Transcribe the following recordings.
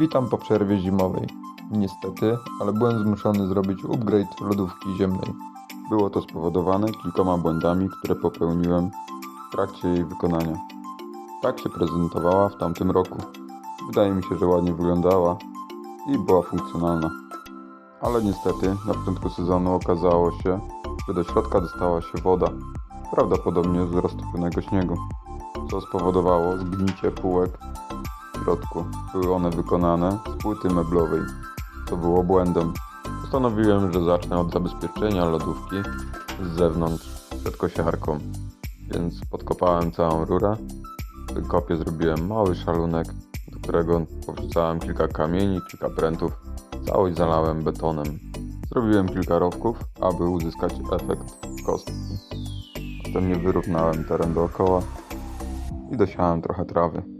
Witam po przerwie zimowej. Niestety, ale byłem zmuszony zrobić upgrade lodówki ziemnej. Było to spowodowane kilkoma błędami, które popełniłem w trakcie jej wykonania. Tak się prezentowała w tamtym roku. Wydaje mi się, że ładnie wyglądała i była funkcjonalna. Ale niestety, na początku sezonu okazało się, że do środka dostała się woda, prawdopodobnie z roztopionego śniegu, co spowodowało zgnicie półek środku. Były one wykonane z płyty meblowej, co było błędem. Postanowiłem, że zacznę od zabezpieczenia lodówki z zewnątrz przed kosiarką, więc podkopałem całą rurę. W tym kopie zrobiłem mały szalunek, do którego powrzucałem kilka kamieni, kilka prętów. Całość zalałem betonem. Zrobiłem kilka rowków, aby uzyskać efekt kostki. Następnie wyrównałem teren dookoła i dosiałem trochę trawy.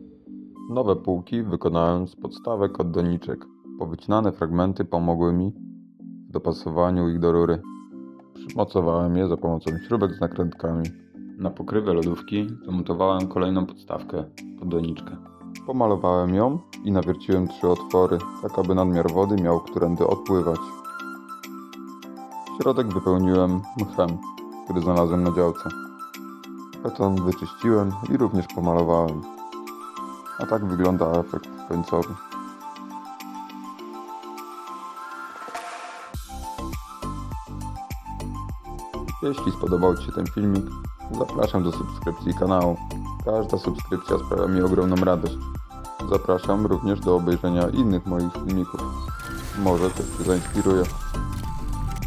Nowe półki wykonałem z podstawek od doniczek. Powycinane fragmenty pomogły mi w dopasowaniu ich do rury. Przymocowałem je za pomocą śrubek z nakrętkami. Na pokrywę lodówki zamontowałem kolejną podstawkę pod doniczkę. Pomalowałem ją i nawierciłem trzy otwory, tak aby nadmiar wody miał którędy odpływać. Środek wypełniłem mchem, który znalazłem na działce. Beton wyczyściłem i również pomalowałem. A tak wygląda efekt końcowy. Jeśli spodobał Ci się ten filmik, zapraszam do subskrypcji kanału. Każda subskrypcja sprawia mi ogromną radość. Zapraszam również do obejrzenia innych moich filmików. Może coś Cię zainspiruje.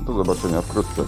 Do zobaczenia wkrótce.